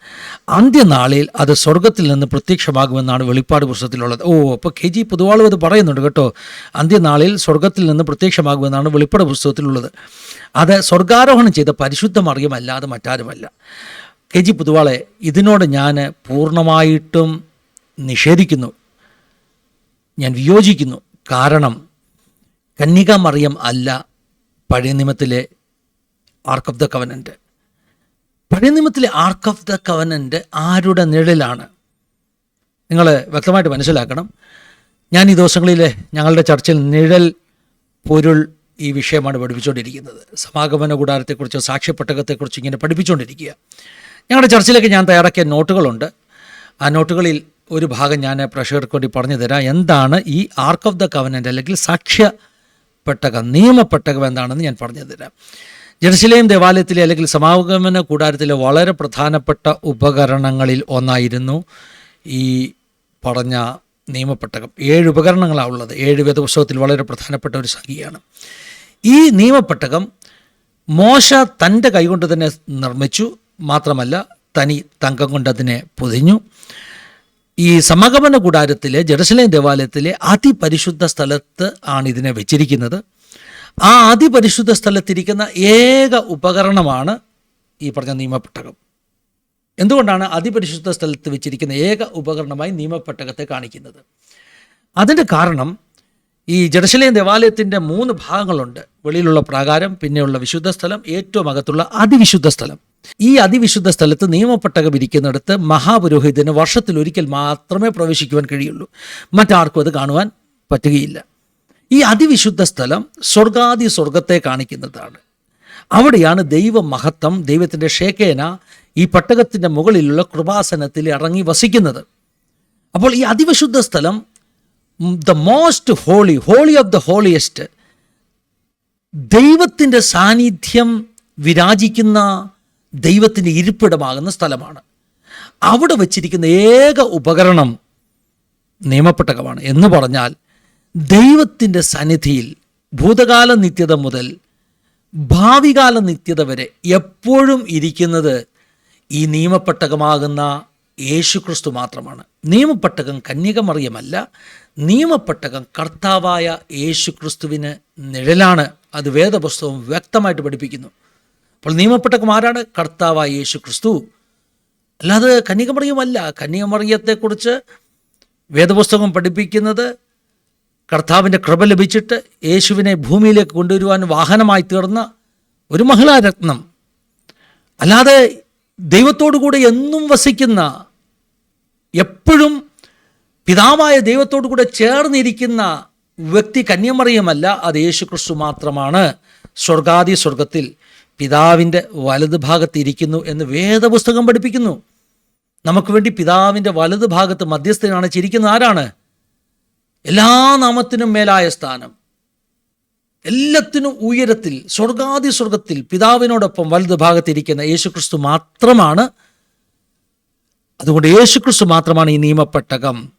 അന്ത്യനാളിൽ അത് സ്വർഗത്തിൽ നിന്ന് പ്രത്യക്ഷമാകുമെന്നാണ് വെളിപ്പാട് പുസ്തകത്തിലുള്ളത്. ഓ അപ്പോൾ കെ ജി പൊതുവാളും അത് പറയുന്നുണ്ട് കേട്ടോ. അന്ത്യനാളിൽ സ്വർഗത്തിൽ നിന്ന് പ്രത്യക്ഷമാകുമെന്നാണ് വെളിപ്പാട് പുസ്തകത്തിലുള്ളത്. അത് സ്വർഗാരോഹണം ചെയ്ത പരിശുദ്ധ മറിയമല്ലാതെ മറ്റാരുമല്ല. കെ ജി പൊതുവാളെ ഇതിനോട് ഞാൻ പൂർണമായിട്ടും നിഷേധിക്കുന്നു. ഞാൻ വിയോജിക്കുന്നു. കാരണം കന്യക മറിയം അല്ല പഴയ നിയമത്തിലെ ആർക്ക് ഓഫ് ദ കവനന്റ് പഴയ നിയമത്തിലെ ആർക്ക് ഓഫ് ദ കവനന്റ് ആരുടെ നിഴലാണ് നിങ്ങൾ വ്യക്തമായിട്ട് മനസ്സിലാക്കണം. ഞാൻ ഈ ദിവസങ്ങളിൽ ഞങ്ങളുടെ ചർച്ചയിൽ നിഴൽ പൊരുൾ ഈ വിഷയമാണ് പഠിപ്പിച്ചുകൊണ്ടിരിക്കുന്നത്. സമാഗമന കൂടാരത്തെക്കുറിച്ച് സാക്ഷ്യപ്പെട്ടകത്തെക്കുറിച്ച് ഇങ്ങനെ പഠിപ്പിച്ചുകൊണ്ടിരിക്കുക. ഞങ്ങളുടെ ചർച്ചയിലേക്ക് ഞാൻ തയ്യാറാക്കിയ നോട്ടുകളുണ്ട്. ആ നോട്ടുകളിൽ ഒരു ഭാഗം ഞാൻ പ്രേക്ഷകർക്ക് വേണ്ടി പറഞ്ഞു തരാം. എന്താണ് ഈ ആർക്ക് ഓഫ് ദ കവനന്റ് അല്ലെങ്കിൽ സാക്ഷ്യ പെട്ടകം നിയമപ്പെട്ടകം എന്താണെന്ന് ഞാൻ പറഞ്ഞു തരാം. ജെറുസലേം ദേവാലയത്തിലെ അല്ലെങ്കിൽ സമാഗമന കൂടാരത്തിലെ വളരെ പ്രധാനപ്പെട്ട ഉപകരണങ്ങളിൽ ഒന്നായിരുന്നു ഈ പറഞ്ഞ നിയമപ്പെട്ടകം ഏഴ് ഉപകരണങ്ങളാണ് ഉള്ളത്. ഏഴ് വേദപുസ്തകത്തിൽ വളരെ പ്രധാനപ്പെട്ട ഒരു സംഖ്യയാണ്. ഈ നിയമപ്പെട്ടകം മോശ തന്റെ കൈകൊണ്ട് തന്നെ നിർമ്മിച്ചു. മാത്രമല്ല തനി തങ്കം കൊണ്ട് അതിനെ പൊതിഞ്ഞു. ഈ സമാഗമന കൂടാരത്തിലെ ജെറുസലേം ദേവാലയത്തിലെ അതിപരിശുദ്ധ സ്ഥലത്ത് ആണ് ഇതിനെ വെച്ചിരിക്കുന്നത്. ആ അതിപരിശുദ്ധ സ്ഥലത്തിരിക്കുന്ന ഏക ഉപകരണമാണ് ഈ പറഞ്ഞ നിയമപ്പെട്ടകം എന്തുകൊണ്ടാണ് അതിപരിശുദ്ധ സ്ഥലത്ത് വെച്ചിരിക്കുന്ന ഏക ഉപകരണമായി നിയമപ്പെട്ടകത്തെ കാണിക്കുന്നത്? അതിന്റെ കാരണം ഈ ജെറുസലേം ദേവാലയത്തിന്റെ മൂന്ന് ഭാഗങ്ങളുണ്ട്. വെളിയിലുള്ള പ്രാകാരം പിന്നെയുള്ള വിശുദ്ധ സ്ഥലം ഏറ്റവും അകത്തുള്ള അതിവിശുദ്ധ സ്ഥലം. ഈ അതിവിശുദ്ധ സ്ഥലത്ത് നിയമപ്പെട്ടകം ഇരിക്കുന്നിടത്ത് മഹാപുരോഹിതന് വർഷത്തിൽ ഒരിക്കൽ മാത്രമേ പ്രവേശിക്കുവാൻ കഴിയുള്ളൂ. മറ്റാർക്കും അത് കാണുവാൻ പറ്റുകയില്ല. ഈ അതിവിശുദ്ധ സ്ഥലം സ്വർഗാദി സ്വർഗത്തെ കാണിക്കുന്നതാണ്. അവിടെയാണ് ദൈവമഹത്വം ദൈവത്തിന്റെ ഷേഖേന ഈ പട്ടകത്തിന്റെ മുകളിലുള്ള കൃപാസനത്തിൽ ഇറങ്ങി വസിക്കുന്നത്. അപ്പോൾ ഈ അതിവിശുദ്ധ സ്ഥലം the most holy holy of the holiest ദൈവത്തിന്റെ സാന്നിധ്യം വിരാജിക്കുന്ന ദൈവത്തിന്റെ ഇരിപ്പിടമാകുന്ന സ്ഥലമാണ്. അവിടെ വച്ചിരിക്കുന്ന ഏക ഉപകരണം നിയമപ്പെട്ടകമാണ് എന്ന് പറഞ്ഞാൽ ദൈവത്തിന്റെ സന്നിധിയിൽ ഭൂതകാല നിത്യത മുതൽ ഭാവികാല നിത്യത വരെ എപ്പോഴും ഇരിക്കുന്നത് ഈ നിയമപ്പെട്ടകമാകുന്ന യേശുക്രിസ്തു മാത്രമാണ്. നിയമപ്പെട്ടകം കന്യകമറിയമല്ല നിയമപ്പെട്ടകം കർത്താവായ യേശുക്രിസ്തുവിന് നിഴലാണ്. അത് വേദപുസ്തകം വ്യക്തമായിട്ട് പഠിപ്പിക്കുന്നു. അപ്പോൾ നിയമപ്പെട്ട കുമാരാണ് കർത്താവായ യേശു ക്രിസ്തു അല്ലാതെ കന്യകമറിയമല്ല. കന്യകമറിയത്തെക്കുറിച്ച് വേദപുസ്തകം പഠിപ്പിക്കുന്നത് കർത്താവിന്റെ കൃപ ലഭിച്ചിട്ട് യേശുവിനെ ഭൂമിയിലേക്ക് കൊണ്ടുവരുവാൻ വാഹനമായി തീർന്ന ഒരു മഹിളാരത്നം. അല്ലാതെ ദൈവത്തോടു കൂടെ എന്നും വസിക്കുന്ന എപ്പോഴും പിതാവായ ദൈവത്തോടു കൂടെ ചേർന്നിരിക്കുന്ന വ്യക്തി കന്യമറിയമല്ല. അത് യേശു ക്രിസ്തു മാത്രമാണ്. സ്വർഗാദി സ്വർഗത്തിൽ പിതാവിന്റെ വലത് ഭാഗത്ത് ഇരിക്കുന്നു എന്ന് വേദപുസ്തകം പഠിപ്പിക്കുന്നു. നമുക്ക് വേണ്ടി പിതാവിന്റെ വലത് ഭാഗത്ത് മധ്യസ്ഥനാണ് ചിരിക്കുന്ന ആരാണ്? എല്ലാ നാമത്തിനും മേലായ സ്ഥാനം. എല്ലാത്തിനും ഉയരത്തിൽ സ്വർഗാദി സ്വർഗത്തിൽ പിതാവിനോടൊപ്പം വലതുഭാഗത്തിരിക്കുന്ന യേശുക്രിസ്തു മാത്രമാണ്. അതുകൊണ്ട് യേശുക്രിസ്തു മാത്രമാണ് ഈ നിയമപ്പെട്ടകം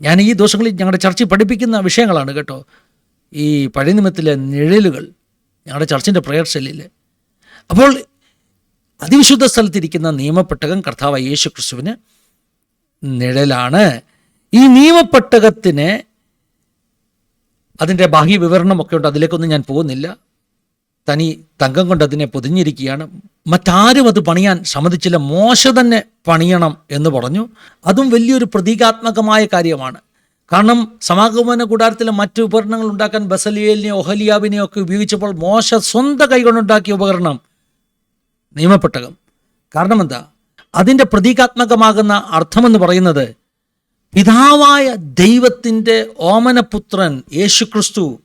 ഞാൻ ഈ ദിവസങ്ങളിൽ ഞങ്ങളുടെ ചർച്ചയിൽ പഠിപ്പിക്കുന്ന വിഷയങ്ങളാണ് കേട്ടോ. ഈ പഴയ നിയമത്തിലെ നിഴലുകൾ ഞങ്ങളുടെ ചർച്ചിന്റെ പ്രയർ അപ്പോൾ അതിവിശുദ്ധ സ്ഥലത്തിരിക്കുന്ന നിയമപ്പെട്ടകം കർത്താവ് യേശു ക്രിസ്തുവിന് നിഴലാണ്. ഈ നിയമപ്പെട്ടകത്തിന് അതിന്റെ ബാഹ്യ വിവരണമൊക്കെ ഉണ്ട്. അതിലേക്കൊന്നും ഞാൻ പോകുന്നില്ല. തനി തങ്കം കൊണ്ട് അതിനെ പൊതിഞ്ഞിരിക്കുകയാണ്. മറ്റാരും അത് പണിയാൻ സമ്മതിച്ചില്ല. മോശ തന്നെ പണിയണം എന്ന് പറഞ്ഞു. അതും വലിയൊരു പ്രതീകാത്മകമായ കാര്യമാണ്. കാരണം സമാഗമന കൂടാരത്തിലെ മറ്റു ഉപകരണങ്ങൾ ഉണ്ടാക്കാൻ ബസലിയേലിനെയോ ഒഹലിയാബിനെയോ ഒക്കെ ഉപയോഗിച്ചപ്പോൾ മോശ സ്വന്തം കൈകൊണ്ടുണ്ടാക്കിയ ഉപകരണം നിയമപ്പെട്ടകം കാരണം എന്താ അതിന്റെ പ്രതീകാത്മകമാകുന്ന അർത്ഥമെന്ന് പറയുന്നത് പിതാവായ ദൈവത്തിന്റെ ഓമനപുത്രൻ യേശുക്രിസ്തു.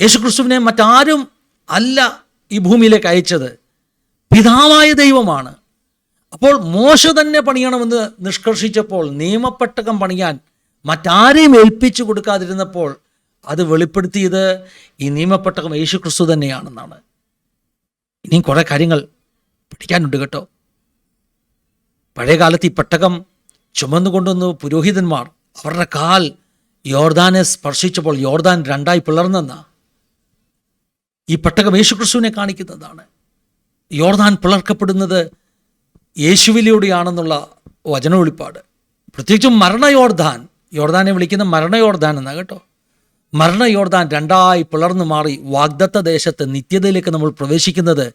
യേശുക്രിസ്തുവിനെ മറ്റാരും അല്ല ഈ ഭൂമിയിലേക്ക് അയച്ചത്. പിതാവായ ദൈവമാണ്. അപ്പോൾ മോശ തന്നെ പണിയണമെന്ന് നിഷ്കർഷിച്ചപ്പോൾ നിയമപ്പെട്ടകം പണിയാൻ മറ്റാരെയും ഏൽപ്പിച്ചു കൊടുക്കാതിരുന്നപ്പോൾ അത് വെളിപ്പെടുത്തിയത് ഈ നിയമപ്പെട്ടകം യേശുക്രിസ്തു തന്നെയാണെന്നാണ്. ഇനിയും കുറേ കാര്യങ്ങൾ പഠിക്കാനുണ്ട് കേട്ടോ. പഴയകാലത്ത് ഈ പെട്ടകം ചുമന്നുകൊണ്ടുവന്ന് പുരോഹിതന്മാർ അവരുടെ കാൽ യോർദാനെ സ്പർശിച്ചപ്പോൾ യോർദാൻ രണ്ടായി പിളർന്നെന്ന. ഈ പെട്ടകം യേശുക്രിസ്തുവിനെ കാണിക്കുന്നതാണ്. യോർദാൻ പിളർക്കപ്പെടുന്നത് യേശുവിലൂടെയാണെന്നുള്ള വചന വെളിപ്പാട് പ്രത്യേകിച്ചും മരണയോർദാൻ യോർദാനെ വിളിക്കുന്ന മരണയോർദാൻ എന്നാണ് എന്നാ കേട്ടോ. മരണ യോർദാൻ രണ്ടായി പിളർന്നു മാറി വാഗ്ദത്ത ദേശത്ത് നിത്യതയിലേക്ക് നമ്മൾ പ്രവേശിക്കുന്നത്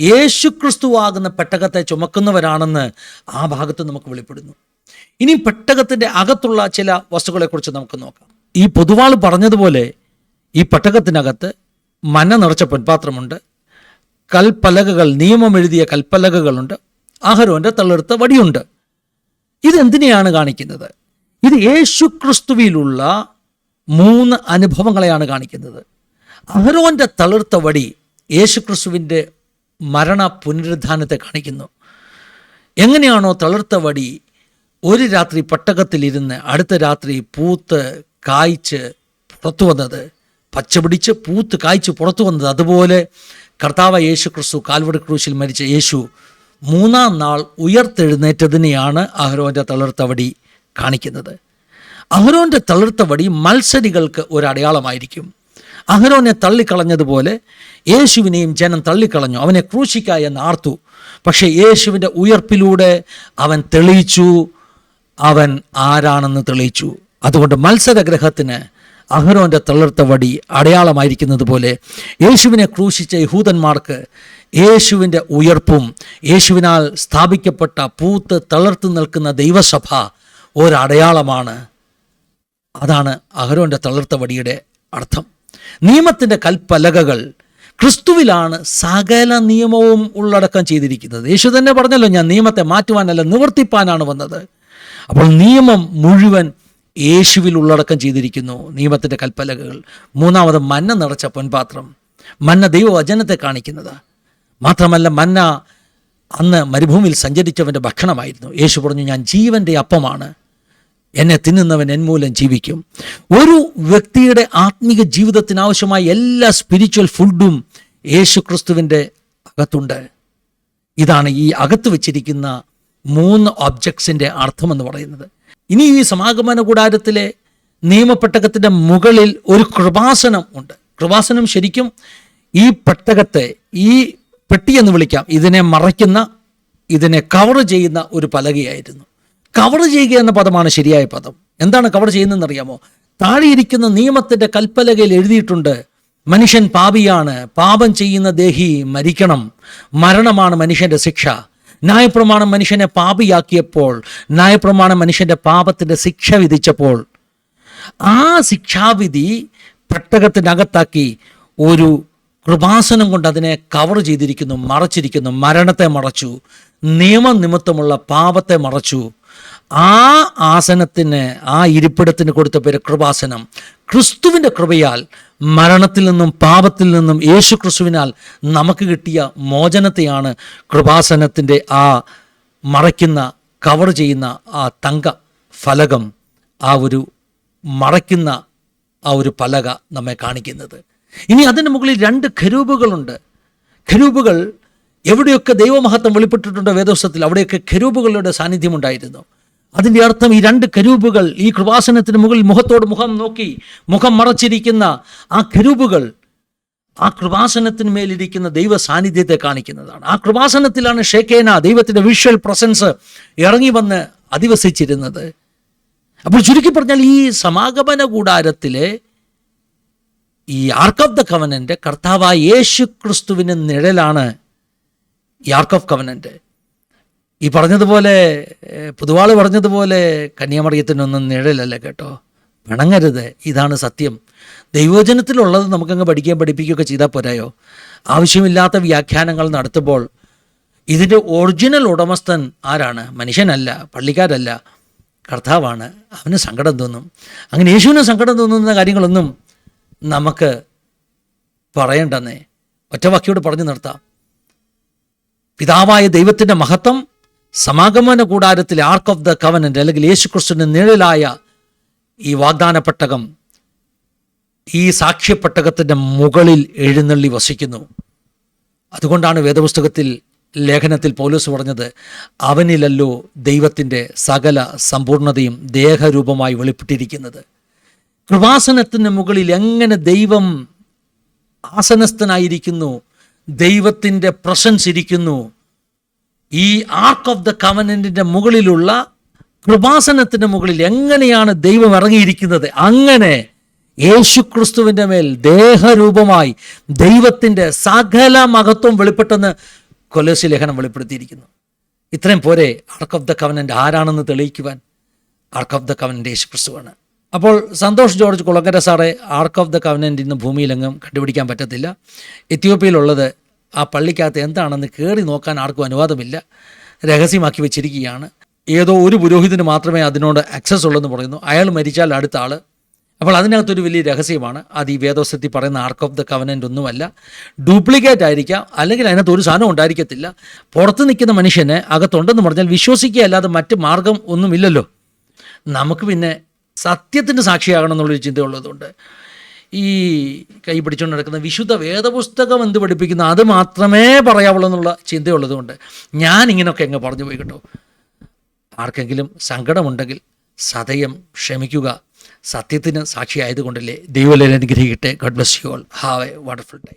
യേശുക്രിസ്തുവാകുന്ന പെട്ടകത്തെ ചുമക്കുന്നവരാണെന്ന് ആ ഭാഗത്ത് നമുക്ക് വെളിപ്പെടുന്നു. ഇനി പെട്ടകത്തിന്റെ അകത്തുള്ള ചില വസ്തുക്കളെക്കുറിച്ച് നമുക്ക് നോക്കാം. ഈ പൊതുവാൾ പറഞ്ഞതുപോലെ ഈ പെട്ടകത്തിനകത്ത് മന നിറച്ച പൊൻപാത്രമുണ്ട്. കൽപ്പലകകൾ നിയമം എഴുതിയ കൽപ്പലകകളുണ്ട്. അഹരോന്റെ തള്ളെടുത്ത വടിയുണ്ട്. ഇതെന്തിനെയാണ് കാണിക്കുന്നത്? ഇത് യേശു ക്രിസ്തുവിലുള്ള മൂന്ന് അനുഭവങ്ങളെയാണ് കാണിക്കുന്നത്. അഹരോന്റെ തളിർത്ത വടി യേശുക്രിസ്തുവിന്റെ മരണ പുനരുദ്ധാനത്തെ കാണിക്കുന്നു. എങ്ങനെയാണോ തളിർത്ത വടി ഒരു രാത്രി പട്ടകത്തിലിരുന്ന് അടുത്ത രാത്രി പൂത്ത് കായ്ച്ച് പുറത്തു വന്നത് പച്ചപിടിച്ച് പൂത്ത് കായ്ച്ച് പുറത്തു വന്നത് അതുപോലെ കർത്താവ് യേശു ക്രിസ്തു കാൽവടി ക്രൂശിൽ മരിച്ച യേശു മൂന്നാം നാൾ ഉയർത്തെഴുന്നേറ്റതിനെയാണ് അഹരോന്റെ തളർത്തവടി കാണിക്കുന്നത്. അഹരോന്റെ തളിർത്ത വടി മത്സരികൾക്ക് ഒരു അടയാളമായിരിക്കും. അഹരോനെ തള്ളിക്കളഞ്ഞതുപോലെ യേശുവിനെയും ജനം തള്ളിക്കളഞ്ഞു. അവനെ ക്രൂശിക്ക എന്ന് ആർത്തു. പക്ഷേ യേശുവിന്റെ ഉയർപ്പിലൂടെ അവൻ തെളിയിച്ചു. അവൻ ആരാണെന്ന് തെളിയിച്ചു. അതുകൊണ്ട് മത്സരഗ്രഹത്തിന് അഹരോന്റെ തളിർത്ത വടി അടയാളമായിരിക്കുന്നത് പോലെ യേശുവിനെ ക്രൂശിച്ച യഹൂദന്മാർക്ക് യേശുവിന്റെ ഉയർപ്പും യേശുവിനാൽ സ്ഥാപിക്കപ്പെട്ട പൂത്ത് തളർത്തു നിൽക്കുന്ന ദൈവസഭ ഒരടയാളമാണ്. അതാണ് അഹരോന്റെ തളർത്ത വടിയുടെ അർത്ഥം. നിയമത്തിന്റെ കൽപ്പലകകൾ ക്രിസ്തുവിലാണ് സകല നിയമവും ഉള്ളടക്കം ചെയ്തിരിക്കുന്നത്. യേശു തന്നെ പറഞ്ഞല്ലോ ഞാൻ നിയമത്തെ മാറ്റുവാനല്ല നിവർത്തിപ്പാനാണ് വന്നത്. അപ്പോൾ നിയമം മുഴുവൻ യേശുവിൽ ഉള്ളടക്കം ചെയ്തിരിക്കുന്നു. നിയമത്തിന്റെ കൽപ്പലകകൾ. മൂന്നാമത് മന്ന നിറച്ച പൊൻപാത്രം. മന്ന ദൈവവചനത്തെ കാണിക്കുന്നത്. മാത്രമല്ല മന്ന അന്ന് മരുഭൂമിയിൽ സഞ്ചരിച്ചവന്റെ ഭക്ഷണമായിരുന്നു. യേശു പറഞ്ഞു ഞാൻ ജീവന്റെ അപ്പമാണ്. എന്നെ തിന്നുന്നവൻ എന്മൂലം ജീവിക്കും. ഒരു വ്യക്തിയുടെ ആത്മീക ജീവിതത്തിനാവശ്യമായ എല്ലാ സ്പിരിച്വൽ ഫുഡും യേശു ക്രിസ്തുവിന്റെ അകത്തുണ്ട്. ഇതാണ് ഈ അകത്ത് വെച്ചിരിക്കുന്ന മൂന്ന് ഒബ്ജക്ട്സിന്റെ അർത്ഥമെന്ന് പറയുന്നത്. ഇനി ഈ സമാഗമന കൂടാരത്തിലെ നിയമപ്പെട്ടകത്തിന്റെ മുകളിൽ ഒരു കൃപാസനം ഉണ്ട്. കൃപാസനം ശരിക്കും ഈ പെട്ടകത്തെ ഈ പെട്ടി എന്ന് വിളിക്കാം. ഇതിനെ മറയ്ക്കുന്ന ഇതിനെ കവർ ചെയ്യുന്ന ഒരു പലകയായിരുന്നു. കവർ ചെയ്യുക എന്ന പദമാണ് ശരിയായ പദം. എന്താണ് കവർ ചെയ്യുന്നതെന്ന് അറിയാമോ താഴെയിരിക്കുന്ന നിയമത്തിന്റെ കൽപ്പലകയിൽ എഴുതിയിട്ടുണ്ട് മനുഷ്യൻ പാപിയാണ് പാപം ചെയ്യുന്ന ദേഹി മരിക്കണം. മരണമാണ് മനുഷ്യന്റെ ശിക്ഷ. ന്യായപ്രമാണം മനുഷ്യനെ പാപിയാക്കിയപ്പോൾ ന്യായപ്രമാണം മനുഷ്യന്റെ പാപത്തിന്റെ ശിക്ഷ വിധിച്ചപ്പോൾ. ആ ശിക്ഷാവിധി പെട്ടകത്തിനകത്താക്കി ഒരു കൃപാസനം കൊണ്ട് അതിനെ കവർ ചെയ്തിരിക്കുന്നു മറച്ചിരിക്കുന്നു മരണത്തെ മറച്ചു നിയമനിമിത്തമുള്ള പാപത്തെ മറച്ചു. ആ ആസനത്തിന് ആ ഇരിപ്പിടത്തിന് കൊടുത്ത പേര് കൃപാസനം. ക്രിസ്തുവിന്റെ കൃപയാൽ മരണത്തിൽ നിന്നും പാപത്തിൽ നിന്നും യേശു ക്രിസ്തുവിനാൽ നമുക്ക് കിട്ടിയ മോചനത്തെയാണ് കൃപാസനത്തിന്റെ ആ മറയ്ക്കുന്ന കവർ ചെയ്യുന്ന ആ തങ്ക ഫലകം ആ ഒരു മറയ്ക്കുന്ന ആ ഒരു പലക നമ്മെ കാണിക്കുന്നത്. ഇനി അതിന് മുകളിൽ രണ്ട് ഖരൂപുകളുണ്ട് ഖരൂപുകൾ എവിടെയൊക്കെ ദൈവമഹത്വം വെളിപ്പെട്ടിട്ടുണ്ടോ വേദോസത്തിൽ അവിടെയൊക്കെ ഖരൂപുകളുടെ സാന്നിധ്യം ഉണ്ടായിരുന്നു. അതിന്റെ അർത്ഥം ഈ രണ്ട് കരൂപുകൾ ഈ കൃപാസനത്തിന് മുകളിൽ മുഖത്തോട് മുഖം നോക്കി മുഖം മറച്ചിരിക്കുന്ന ആ കരൂപുകൾ ആ കൃപാസനത്തിന് മേലിരിക്കുന്ന ദൈവ സാന്നിധ്യത്തെ കാണിക്കുന്നതാണ്. ആ കൃപാസനത്തിലാണ് ഷേഖേന ദൈവത്തിന്റെ വിഷ്വൽ പ്രസൻസ് ഇറങ്ങി വന്ന് അധിവസിച്ചിരുന്നത്. അപ്പോൾ ചുരുക്കി പറഞ്ഞാൽ ഈ സമാഗമന കൂടാരത്തിലെ ഈ ആർക്ക് ഓഫ് ദ കവനന്റെ കർത്താവായ യേശു ക്രിസ്തുവിന് നിഴലാണ് ഈ ആർക്ക് ഓഫ് കവനന്റെ ഈ പറഞ്ഞതുപോലെ പൊതുവാൾ പറഞ്ഞതുപോലെ കന്യാമറിയത്തിനൊന്നും നിഴലല്ല കേട്ടോ. പിണങ്ങരുത് ഇതാണ് സത്യം. ദൈവോചനത്തിലുള്ളത് നമുക്കങ്ങ് പഠിക്കുകയും പഠിപ്പിക്കുകയൊക്കെ ചെയ്താൽ പോരായോ? ആവശ്യമില്ലാത്ത വ്യാഖ്യാനങ്ങൾ നടത്തുമ്പോൾ ഇതിന്റെ ഒറിജിനൽ ഉടമസ്ഥൻ ആരാണ്? മനുഷ്യനല്ല പള്ളിക്കാരല്ല കർത്താവാണ്. അവന് സങ്കടം തോന്നും. അങ്ങനെ യേശുവിന് സങ്കടം തോന്നുന്ന കാര്യങ്ങളൊന്നും നമുക്ക് പറയണ്ടെന്നേ. ഒറ്റവാക്കിയോട് പറഞ്ഞു നിർത്താം. പിതാവായ ദൈവത്തിന്റെ മഹത്വം സമാഗമന കൂടാരത്തിലെ ആർക്ക് ഓഫ് ദ കവനന്റ് അല്ലെങ്കിൽ യേശുക്രിസ്തുവിന്റെ നിഴലായ ഈ വാഗ്ദാന പെട്ടകം ഈ സാക്ഷ്യപ്പെട്ടകത്തിന്റെ മുകളിൽ എഴുന്നള്ളി വസിക്കുന്നു. അതുകൊണ്ടാണ് വേദപുസ്തകത്തിൽ ലേഖനത്തിൽ പോലീസ് പറഞ്ഞത് അവനിലല്ലോ ദൈവത്തിന്റെ സകല സമ്പൂർണതയും ദേഹരൂപമായി വെളിപ്പെട്ടിരിക്കുന്നത്. കൃപാസനത്തിന് മുകളിൽ എങ്ങനെ ദൈവം ആസനസ്ഥനായിരിക്കുന്നു ദൈവത്തിന്റെ പ്രസൻസ് ഇരിക്കുന്നു ഈ ആർക്ക് ഓഫ് ദ കവനന്റിന്റെ മുകളിലുള്ള കൃപാസനത്തിന് മുകളിൽ എങ്ങനെയാണ് ദൈവം ഇറങ്ങിയിരിക്കുന്നത്? അങ്ങനെ യേശുക്രിസ്തുവിന്റെ മേൽ ദേഹരൂപമായി ദൈവത്തിന്റെ സകല മഹത്വം വെളിപ്പെട്ടെന്ന് കൊലോസി ലേഖനം വെളിപ്പെടുത്തിയിരിക്കുന്നു. ഇത്രയും പോരെ ആർക്ക് ഓഫ് ദ കവനന്റ് ആരാണെന്ന് തെളിയിക്കുവാൻ ആർക്ക് ഓഫ് ദ കവനന്റ് യേശുക്രിസ്തുവാണ്. അപ്പോൾ സന്തോഷ് ജോർജ് കുളങ്കര സാറെ ആർക്ക് ഓഫ് ദ കവനന്റ് ഇന്ന് ഭൂമിയിലെങ്ങും കണ്ടുപിടിക്കാൻ പറ്റത്തില്ല. എത്യോപ്യയിലുള്ളത് ആ പള്ളിക്കകത്ത് എന്താണെന്ന് കയറി നോക്കാൻ ആർക്കും അനുവാദമില്ല. രഹസ്യമാക്കി വെച്ചിരിക്കുകയാണ്. ഏതോ ഒരു പുരോഹിതന് മാത്രമേ അതിനോട് ആക്സസ് ഉള്ളെന്ന് പറയുന്നു. അയാൾ മരിച്ചാൽ അടുത്ത ആൾ അപ്പോൾ അതിനകത്തൊരു വലിയ രഹസ്യമാണ്. അത് ഈ വേദോസത്തിൽ പറയുന്ന ആർക്ക് ഓഫ് ദ കവനന്റ് ഒന്നുമല്ല. ഡ്യൂപ്ലിക്കേറ്റ് ആയിരിക്കാം. അല്ലെങ്കിൽ അതിനകത്ത് ഒരു സാധനം ഉണ്ടായിരിക്കത്തില്ല. പുറത്ത് നിൽക്കുന്ന മനുഷ്യനെ അകത്തുണ്ടെന്ന് പറഞ്ഞാൽ വിശ്വസിക്കുക അല്ലാതെ മറ്റ് മാർഗം ഒന്നുമില്ലല്ലോ. നമുക്ക് പിന്നെ സത്യത്തിന്റെ സാക്ഷിയാകണം എന്നുള്ളൊരു ചിന്തയുള്ളതുകൊണ്ട് ഈ കൈ പിടിച്ചുകൊണ്ട് നടക്കുന്ന വിശുദ്ധ വേദപുസ്തകം എന്ത് പഠിപ്പിക്കുന്ന? അത് മാത്രമേ പറയാവുള്ളൂ എന്നുള്ള ചിന്തയുള്ളതുകൊണ്ട് ഞാൻ ഇങ്ങനെയൊക്കെ അങ്ങ് പറഞ്ഞു പോയി കേട്ടോ. ആർക്കെങ്കിലും സങ്കടമുണ്ടെങ്കിൽ സതയം ക്ഷമിക്കുക. സത്യത്തിന് സാക്ഷിയായതുകൊണ്ടല്ലേ ദൈവലേ അനുഗ്രഹിക്കട്ടെ. God bless you all have a wonderful time